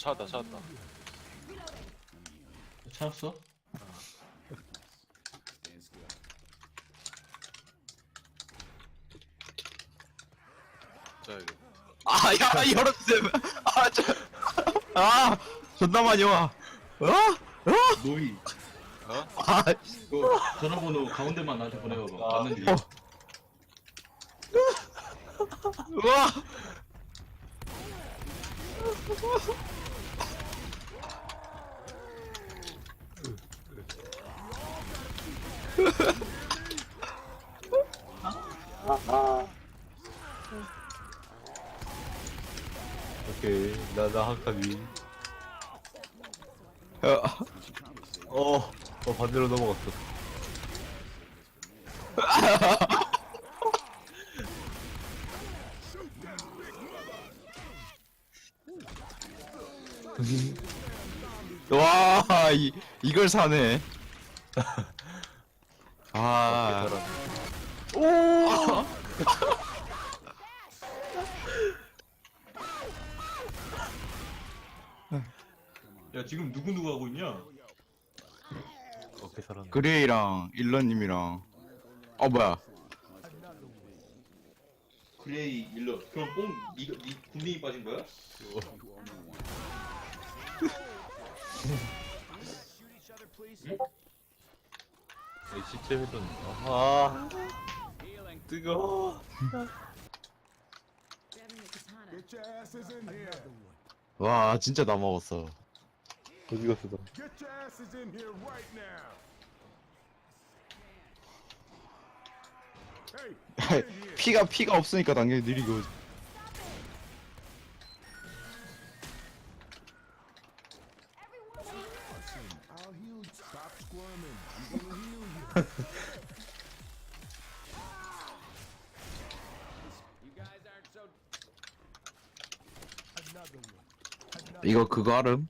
찾았다 찾았다 찾았어? 자 이거 아, 야, 열어주세요. 아, 저, 아, 존나 많이 와. 어? 어? 노이 어? 아, 그 전화번호 가운데만 나한테 보내봐봐 아, 맞는 지 어. 우와. 오케이 나나 한칸 위. 어, 어, 어 반대로 넘어갔어. 와, 이, 이걸 사네. 아, 오. 야 지금 누구 누구 하고 있냐? 오케이 살았네. 그레이랑 일러님이랑. 어, 뭐야. 그레이 일러 그럼 뽕 니가 니 군딩이 빠진 거야? 이 시체 회전. 아, 뜨거. Get your asses in here. 와, 진짜 다 먹었어. 어디 갔어 너? Get your asses in here right now. Hey, get in here. 피가, 피가 없으니까 당연히 느리고. 이거 그거 알음?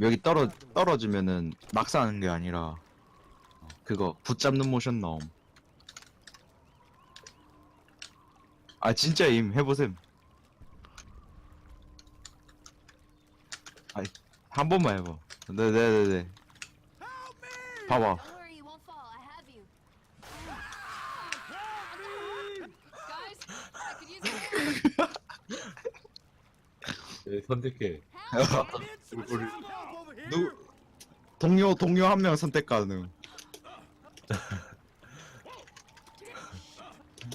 여기 떨어, 떨어지면은 막 사는 게 아니라, 그거, 붙잡는 모션 나옴. 아, 진짜 임. 해보셈. 아이, 한 번만 해봐. 네네네네. 봐봐. 네, 선택해. 우리, 누, 동료, 동료 한 명 선택 가능.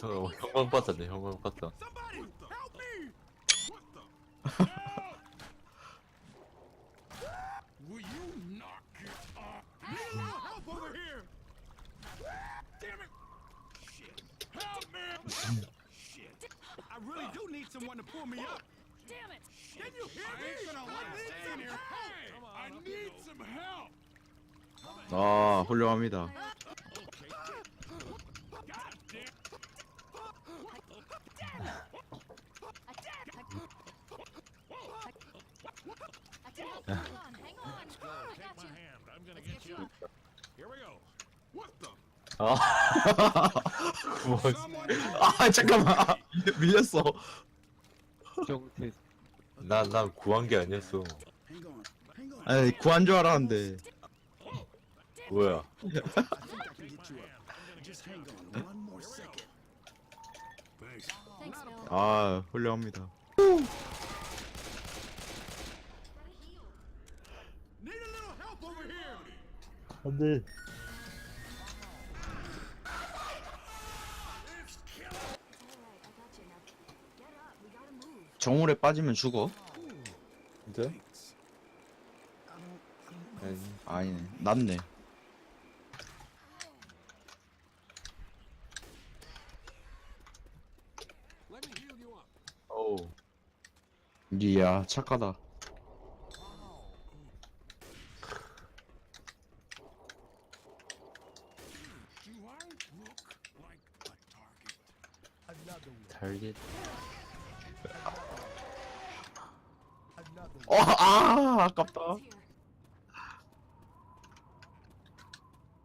어, 형광 빠졌네. 형광 빠졌. Help? Need help! Damn it! Help need! Can you hear me? I stand here. Hey, I need some help. 아, 훌륭합니다. God damn. Help. Got you. hand. I'm gonna get you. Here we go. What the? 아, 뭐, 아, 잠깐만. 밀렸어. 형태. 나난 구한 게 아니었어. 아니, 구한 줄 알았는데. 뭐야? 아, 훌륭합니다. 안돼. 정울에 빠지면 죽어? 진짜? 아니, 아니네. 낫네. Let me heal you up. 어우. 이야, 착하다. I 어, 아, 아깝다.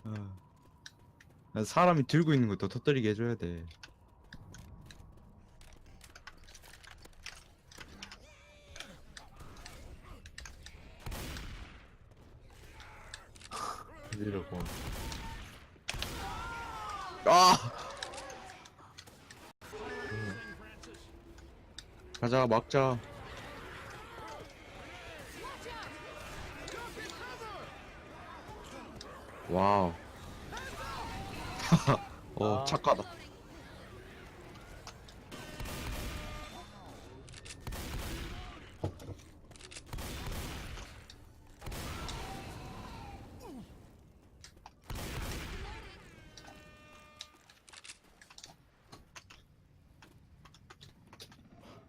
아. 사람이 들고 있는 것도 터뜨리게 해줘야 돼. 이러고. 아! 음. 가자, 막자. 와우. 어, 착하다.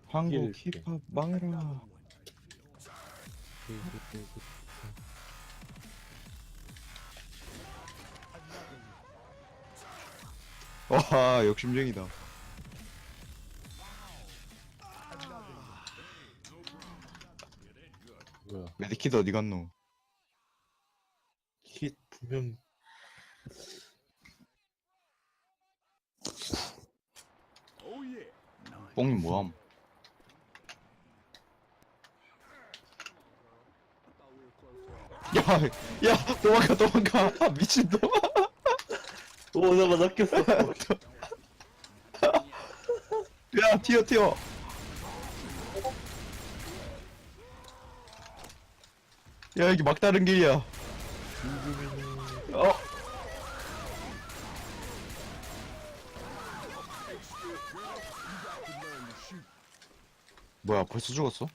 한국. 힙합 망해라. 와, 욕심쟁이다. 뭐야? 메디키드 어디 갔노? 킷 분명. 뽕님 뭐함? 야, 야, 도망가, 도망가. 아, 미친놈. 오 잠깐 낚였어. 야, 튀어, 튀어. 야, 여기 막다른 길이야. 어? 뭐야, 벌써 죽었어?